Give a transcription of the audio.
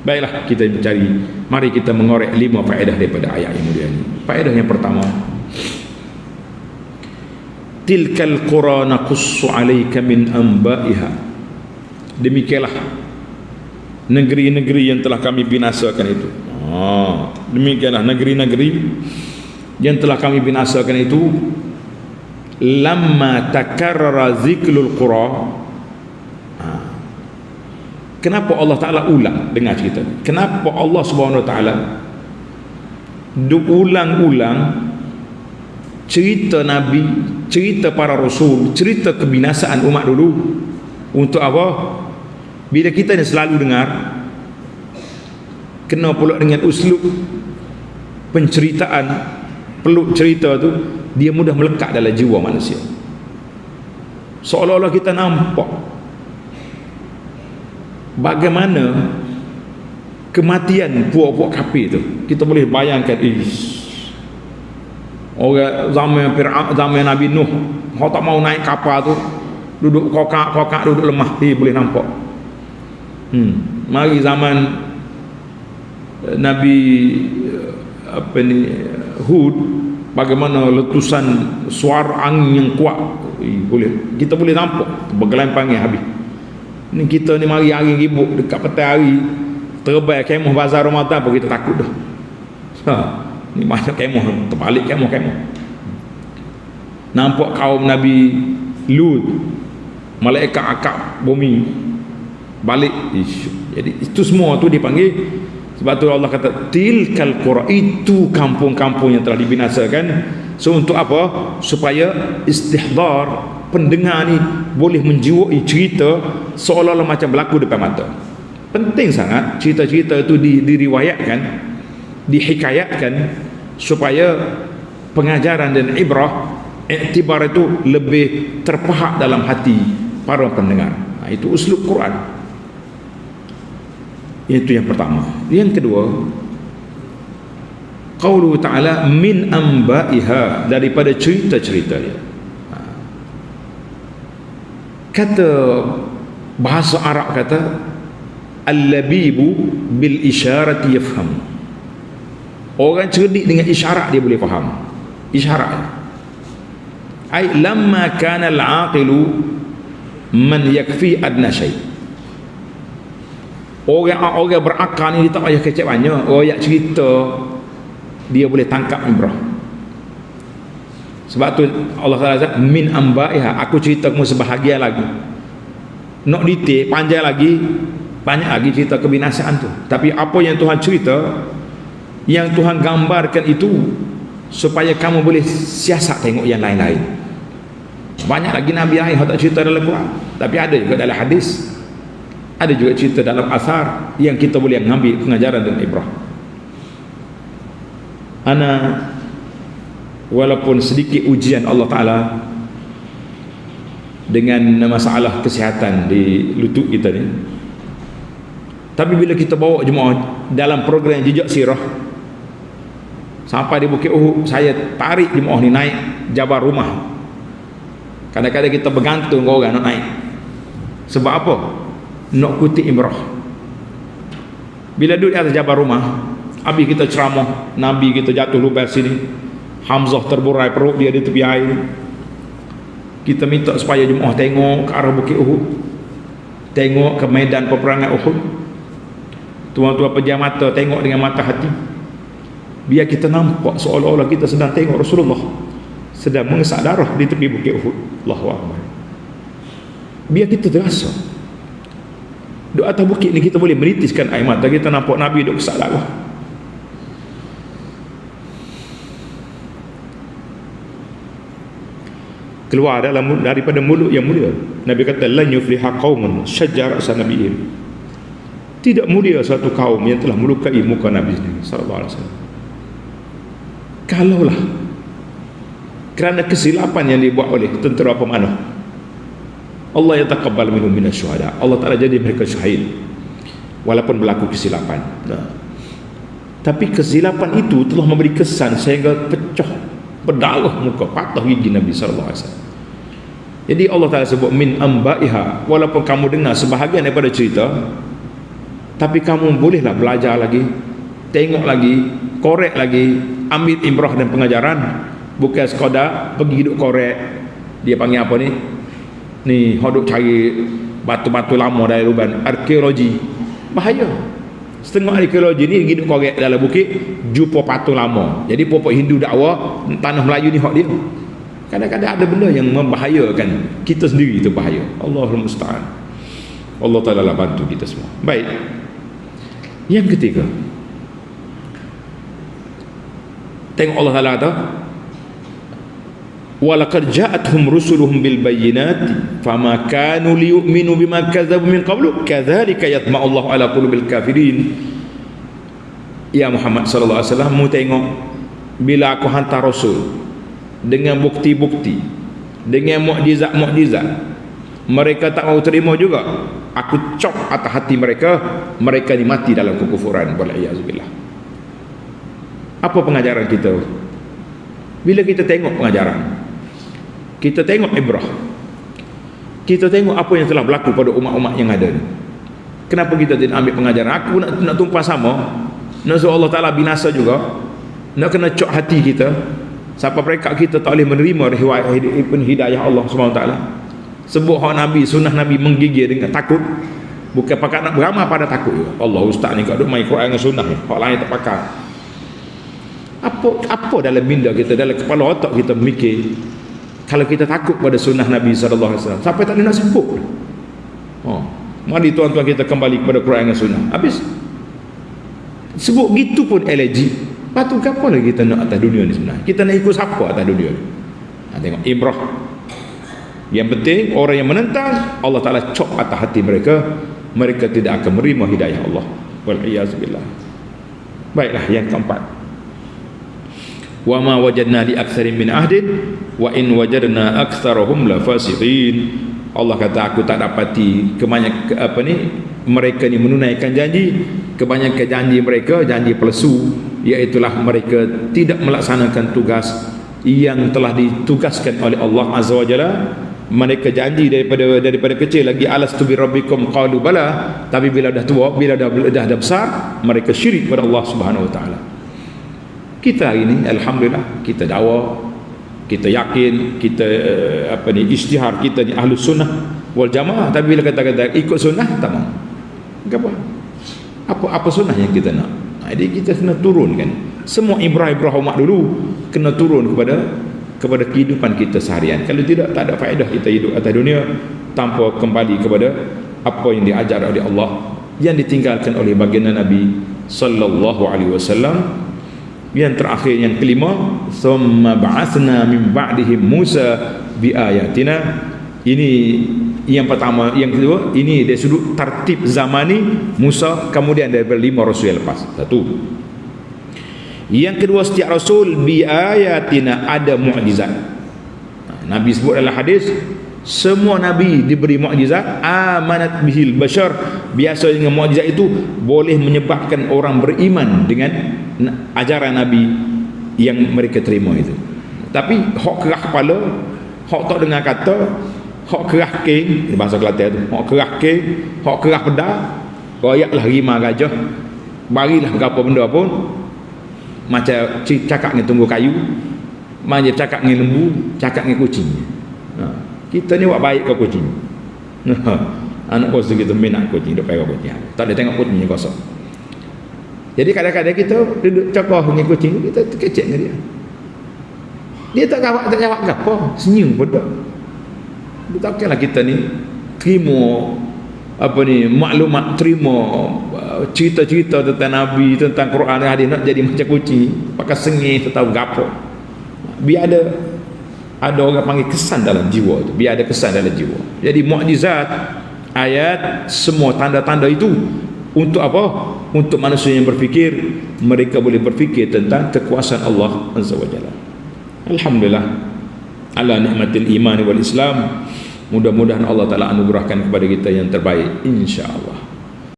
baiklah kita mencari mari kita mengorek lima faedah daripada ayat yang mulia ini. Faedah yang pertama. Tilkal qura naqussu alayka min anba'iha. Demikianlah negeri-negeri yang telah kami binasakan itu. Ha, demikianlah negeri-negeri yang telah kami binasakan itu. Lamma takarrara zikrul qura. Kenapa Allah Taala ulang dengan cerita kenapa Allah Subhanahu Taala ulang-ulang cerita Nabi, cerita para Rasul, cerita kebinasaan umat dulu. Untuk apa? Bila kita ni selalu dengar, kena pula dengan uslub penceritaan, peluk cerita tu, dia mudah melekat dalam jiwa manusia. Seolah-olah kita nampak bagaimana kematian puak-puak kapi tu. Kita boleh bayangkan, ish, orang zaman Fir'aun zaman Nabi Nuh kau tak mau naik kapal tu duduk kokak-kokak duduk lemah dia boleh nampak hmm. mari zaman eh, Nabi eh, apa ni Hud bagaimana letusan suara angin yang kuat eh, boleh kita boleh nampak bergelampangnya habis ni kita ni mari hari ribut dekat petai hari. Terbaik kemah bazar Ramadan pun kita takut dah. Ha. Ni macam kemoh terbalik kemoh kemoh nampak kaum Nabi Lut malaikat akak bumi balik. Jadi itu semua tu dipanggil. Sebab tu Allah kata tilkal qura itu kampung-kampung yang telah dibinasakan. So untuk apa? Supaya istihdar pendengar ni boleh menjiwai cerita seolah-olah macam berlaku depan mata. Penting sangat cerita-cerita itu diriwayatkan dihikayatkan supaya pengajaran dan ibrah iktibar itu lebih terpahak dalam hati para pendengar. Nah, ha, itu uslub Quran. Itu yang pertama. Yang kedua qaulu ta'ala min amba'iha daripada cerita-cerita dia. ha. Kata bahasa Arab kata al-labibu bil isyarati yafhamu Orang cerdik dengan isyarat dia boleh faham. Isyarat. Ai lamma kana al-aqilu man yakfi adna syai. Orang orang berakal ni dia tak payah kecek banyak. Orang yang cerita dia boleh tangkap ibrah. Sebab tu Allah Taala kata min ambaiha aku cerita kamu sebahagian lagi. Nak detail panjang lagi banyak lagi cerita kebinasaan tu. Tapi apa yang Tuhan cerita yang Tuhan gambarkan itu supaya kamu boleh siasat tengok yang lain-lain. Banyak lagi Nabi lain yang tak cerita dalam Quran. Tapi ada juga dalam hadis. Ada juga cerita dalam asar yang kita boleh mengambil pengajaran dan ibrah. Ana walaupun sedikit ujian Allah Ta'ala dengan masalah kesihatan di lutut kita ni. Tapi bila kita bawa jemaah dalam program jejak sirah sampai di Bukit Uhud saya tarik jemaah ni naik jabar rumah. Kadang-kadang kita bergantung ke orang nak naik. Sebab apa? Nak kutip imrah. Bila duduk di atas jabar rumah habis kita ceramah Nabi kita jatuh lubang sini Hamzah terburai perut dia di tepi air. Kita minta supaya jemaah tengok ke arah Bukit Uhud. Tengok ke medan peperangan Uhud. Tuan-tuan pejam mata tengok dengan mata hati. Biar kita nampak seolah-olah kita sedang tengok Rasulullah sedang mengesak darah di tepi bukit Uhud. Allahu Akbar. Biar kita terasa. Di atas bukit ni kita boleh meritiskan air mata. Kita nampak Nabi duduk kesak darah keluar dalam daripada mulut yang mulia. Nabi kata lan yufliha qaumun syajjar sanabiyyin tidak mulia satu kaum yang telah melukai muka Nabi sallallahu alaihi wasallam. Kalaulah kerana kesilapan yang dibuat oleh tentera pemanah Allah yang taqabbal minhum minas syuhada. Allah Ta'ala jadi mereka syahid walaupun berlaku kesilapan. Nah. tapi kesilapan itu telah memberi kesan sehingga pecah berdarah muka patah gigi Nabi SAW jadi Allah Ta'ala sebut min ambaiha. Walaupun kamu dengar sebahagian daripada cerita tapi kamu bolehlah belajar lagi tengok lagi korek lagi ambil imrah dan pengajaran. Bukan sekadar pergi hidup korek dia panggil apa ni? Ni hodok cari batu-batu lama dari Ruban arkeologi. Bahaya setengah arkeologi ni hidup korek dalam bukit jumpa patung lama. Jadi popok Hindu dakwah tanah Melayu ni hak dia. Kadang-kadang ada benda yang membahayakan kita sendiri itu bahaya. Allahul Musta'an. Allah Ta'ala lah bantu kita semua. Baik. Yang ketiga. Tengok Allah Ta'ala kata walaqad ja'atuhum rusuluhum bil bayyinati fama kanu liyu'minu bima kadzabu min qablu kadzalika yatma'u Allah ala qulubil kafirin. Ya Muhammad sallallahu alaihi wasallam mu tengok bila aku hantar rasul dengan bukti-bukti dengan mukjizat-mukjizat mereka tak mau terima juga. Aku cop atas hati mereka mereka ni mati dalam kekufuran. Wala'iyazubillah apa pengajaran kita? Bila kita tengok pengajaran kita tengok ibrah. Kita tengok apa yang telah berlaku pada umat-umat yang ada ni. Kenapa kita tidak ambil pengajaran? Aku nak, nak tumpah sama. Nak suruh Allah Ta'ala binasa juga. Nak kena cok hati kita. Siapa mereka kita tak boleh menerima hidayah Allah SWT sebut hak Nabi sunnah Nabi menggigil dengan takut. Bukan pakai nak beramal pada takut juga. Allah ustaz ni kat duk main Quran dengan sunnah hak lain tak pakai. Apa apa dalam minda kita dalam kepala otak kita mikir kalau kita takut pada sunnah Nabi SAW sampai tak nak sebut oh. mari tuan-tuan kita kembali kepada Quran dan sunnah. Habis. Sebut gitu pun elegi patut apa lagi kita nak atas dunia ni sebenarnya? Kita nak ikut siapa atas dunia ni? Ha, tengok ibrah. Yang penting orang yang menentang Allah Ta'ala cop atas hati mereka. Mereka tidak akan menerima hidayah Allah. Wal'iyazubillah baiklah yang keempat wa ma wajadna li aktsarin min ahdin wa in wajadna aktsarahum la fasiqin Allah kata aku tak dapati kebanyakan apa ni mereka ni menunaikan janji. Kebanyakan janji mereka janji palsu iaitu mereka tidak melaksanakan tugas yang telah ditugaskan oleh Allah Azza wa Jalla. Mereka janji daripada daripada kecil lagi alas tu bi rabbikum? Qalu bala. Tapi bila dah tua bila dah dah, dah besar mereka syirik kepada Allah Subhanahu wa taala kita hari ini alhamdulillah kita dakwa kita yakin kita uh, apa ni isytihar kita ni ahli sunnah wal jamaah. Tapi bila kata-kata ikut sunnah tak mau. Apa. Apa apa sunnah yang kita nak? Ha, jadi kita kena turunkan. Semua ibrah-ibrah umat dulu kena turun kepada kepada kehidupan kita seharian. Kalau tidak tak ada faedah kita hidup atas dunia tanpa kembali kepada apa yang diajar oleh Allah yang ditinggalkan oleh baginda Nabi sallallahu alaihi wasallam yang terakhir yang kelima summa ba'athna min ba'dihim Musa bi ayatina ini yang pertama yang kedua ini dari sudut tertib zamani Musa kemudian dari lima rasul yang lepas. Satu. Yang kedua setiap rasul bi ayatina ada mukjizat. Nabi sebut dalam hadis semua nabi diberi mukjizat amanat bihil bashar. Biasa dengan mukjizat itu boleh menyebabkan orang beriman dengan ajaran nabi yang mereka terima itu. Tapi hok kerah kepala hok tak dengar kata hok kerah king bahasa Kelantan tu hok kerah king hok kerah pedang royaklah rima gajah barilah berapa benda pun macam cakap dengan tunggu kayu macam cakap dengan lembu cakap dengan kucing. Ha kita ni buat baik ke kucing? Anak bos kita minat kucing duk pegang kucing. Tak ada tengok kucing kosong jadi kadang-kadang kita duduk cokoh dengan kucing kita terkecek dengan dia. Dia tak jawab tak jawab apa senyum tak dia tak kira kita ni terima apa ni maklumat terima uh, cerita-cerita tentang Nabi tentang Quran hadis nak jadi macam kucing pakai sengih tahu gapo biar ada ada orang panggil kesan dalam jiwa tu biar ada kesan dalam jiwa. Jadi mukjizat ayat semua tanda-tanda itu untuk apa? Untuk manusia yang berfikir mereka boleh berfikir tentang kekuasaan Allah azza wajalla alhamdulillah. Ala nikmatil iman wal islam. Mudah-mudahan Allah taala anugerahkan kepada kita yang terbaik. Insyaallah